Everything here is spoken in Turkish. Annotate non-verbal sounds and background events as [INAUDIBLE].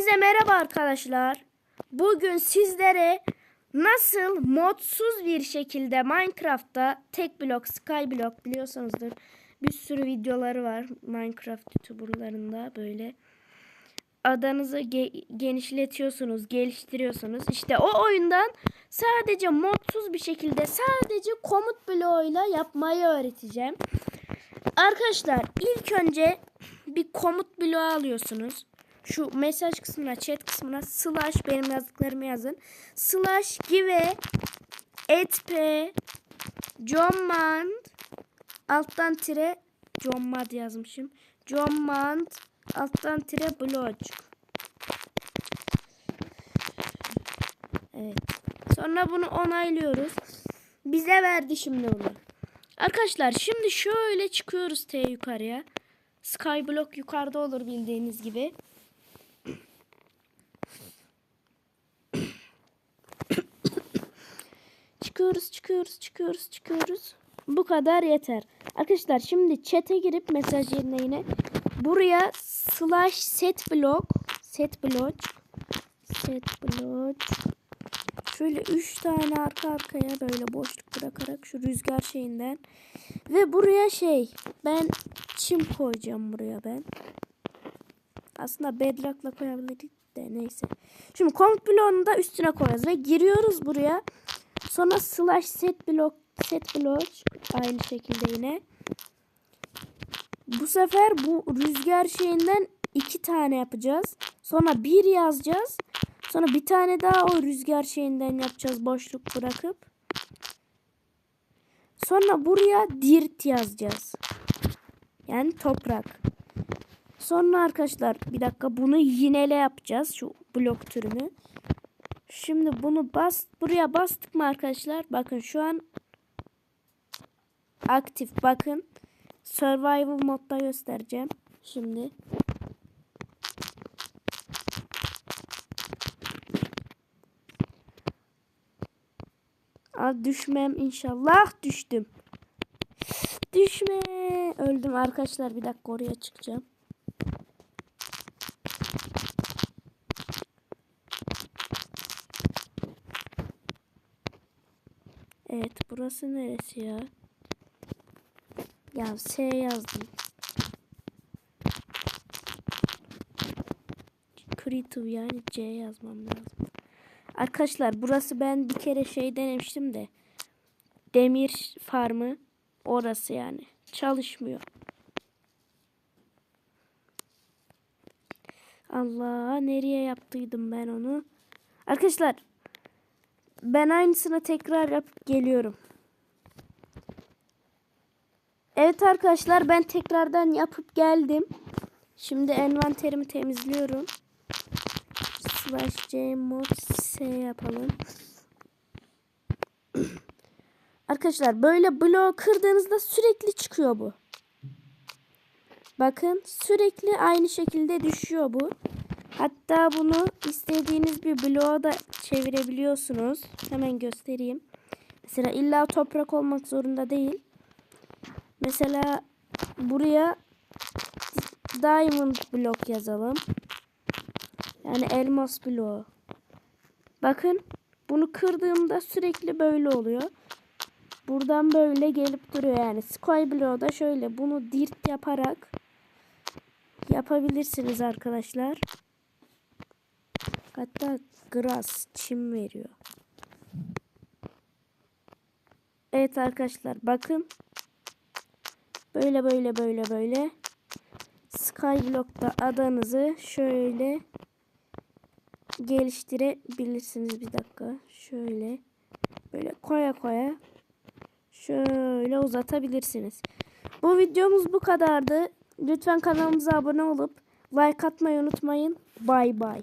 Hepinize merhaba arkadaşlar. Bugün sizlere nasıl modsuz bir şekilde Minecraft'ta tek blok, skyblock biliyorsunuzdur. Bir sürü videoları var Minecraft youtuberlarında böyle. Adanızı ge- genişletiyorsunuz, geliştiriyorsunuz. İşte o oyundan sadece modsuz bir şekilde sadece komut bloğuyla yapmayı öğreteceğim. Arkadaşlar ilk önce bir komut bloğu alıyorsunuz. Şu mesaj kısmına, chat kısmına slash benim yazdıklarımı yazın. Slash give etp command alttan tire command yazmışım. Command alttan tire blog. Evet. Sonra bunu onaylıyoruz. Bize verdi şimdi bunu. Arkadaşlar şimdi şöyle çıkıyoruz T yukarıya. Skyblock yukarıda olur bildiğiniz gibi. Çıkıyoruz, çıkıyoruz, çıkıyoruz, çıkıyoruz. Bu kadar yeter. Arkadaşlar şimdi chat'e girip mesaj yerine yine buraya slash set block set block set block şöyle 3 tane arka arkaya böyle boşluk bırakarak şu rüzgar şeyinden ve buraya şey ben çim koyacağım buraya ben. Aslında bedrock'la koyabilirdik de neyse. Şimdi komut bloğunu da üstüne koyacağız ve giriyoruz buraya. Sonra slash set block set block aynı şekilde yine. Bu sefer bu rüzgar şeyinden iki tane yapacağız. Sonra bir yazacağız. Sonra bir tane daha o rüzgar şeyinden yapacağız boşluk bırakıp. Sonra buraya dirt yazacağız. Yani toprak. Sonra arkadaşlar bir dakika bunu yinele yapacağız şu blok türünü. Şimdi bunu bas buraya bastık mı arkadaşlar? Bakın şu an aktif. Bakın survival modda göstereceğim. Şimdi Aa, düşmem inşallah düştüm. Düşme. Öldüm arkadaşlar bir dakika oraya çıkacağım. Evet burası neresi ya? Ya S yazdım. Creative yani C yazmam lazım. Arkadaşlar burası ben bir kere şey denemiştim de. Demir farmı orası yani. Çalışmıyor. Allah nereye yaptıydım ben onu? Arkadaşlar ben aynısını tekrar yapıp geliyorum. Evet arkadaşlar ben tekrardan yapıp geldim. Şimdi envanterimi temizliyorum. Slash C mod S yapalım. [CLEARS THROAT] Arkadaşlar böyle bloğu kırdığınızda sürekli çıkıyor bu. Bakın sürekli aynı şekilde düşüyor bu. Hatta bunu istediğiniz bir bloğa da çevirebiliyorsunuz. Hemen göstereyim. Mesela illa toprak olmak zorunda değil. Mesela buraya diamond blok yazalım. Yani elmas bloğu. Bakın bunu kırdığımda sürekli böyle oluyor. Buradan böyle gelip duruyor yani. Sky bloğu da şöyle bunu dirt yaparak yapabilirsiniz arkadaşlar. Hatta grass çim veriyor. Evet arkadaşlar bakın. Böyle böyle böyle böyle. Skyblock'ta adanızı şöyle geliştirebilirsiniz. Bir dakika. Şöyle böyle koya koya şöyle uzatabilirsiniz. Bu videomuz bu kadardı. Lütfen kanalımıza abone olup like atmayı unutmayın. Bay bay.